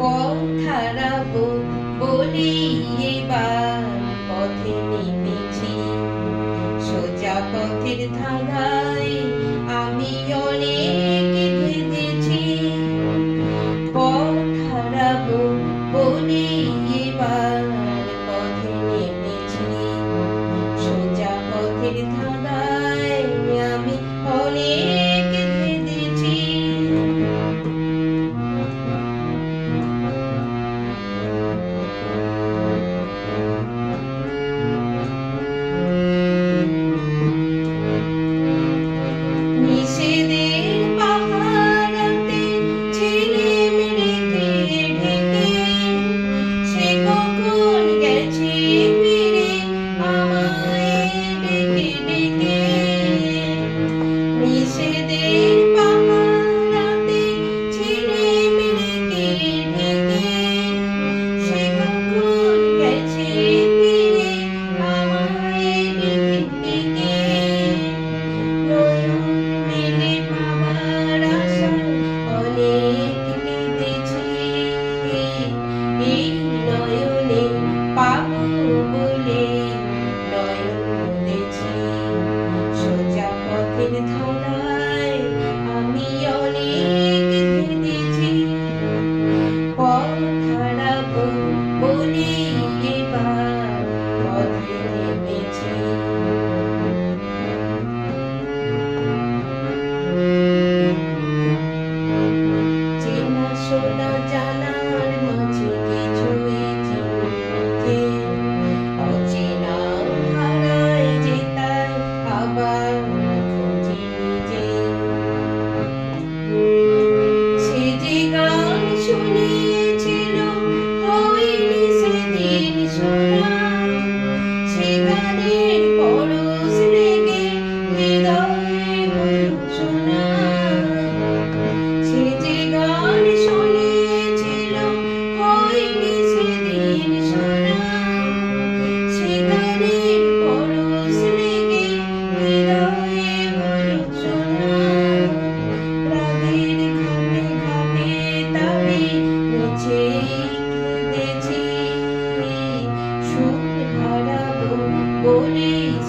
পথারাব বলে এবার পথে নেমেছি। সোজা পথের ধারায় আমি অনেক ভেদেছি পথারাব বলে এবার পথে নেমেছি। সোজা পথের ধারায় আমি অনেক 受到加 Please.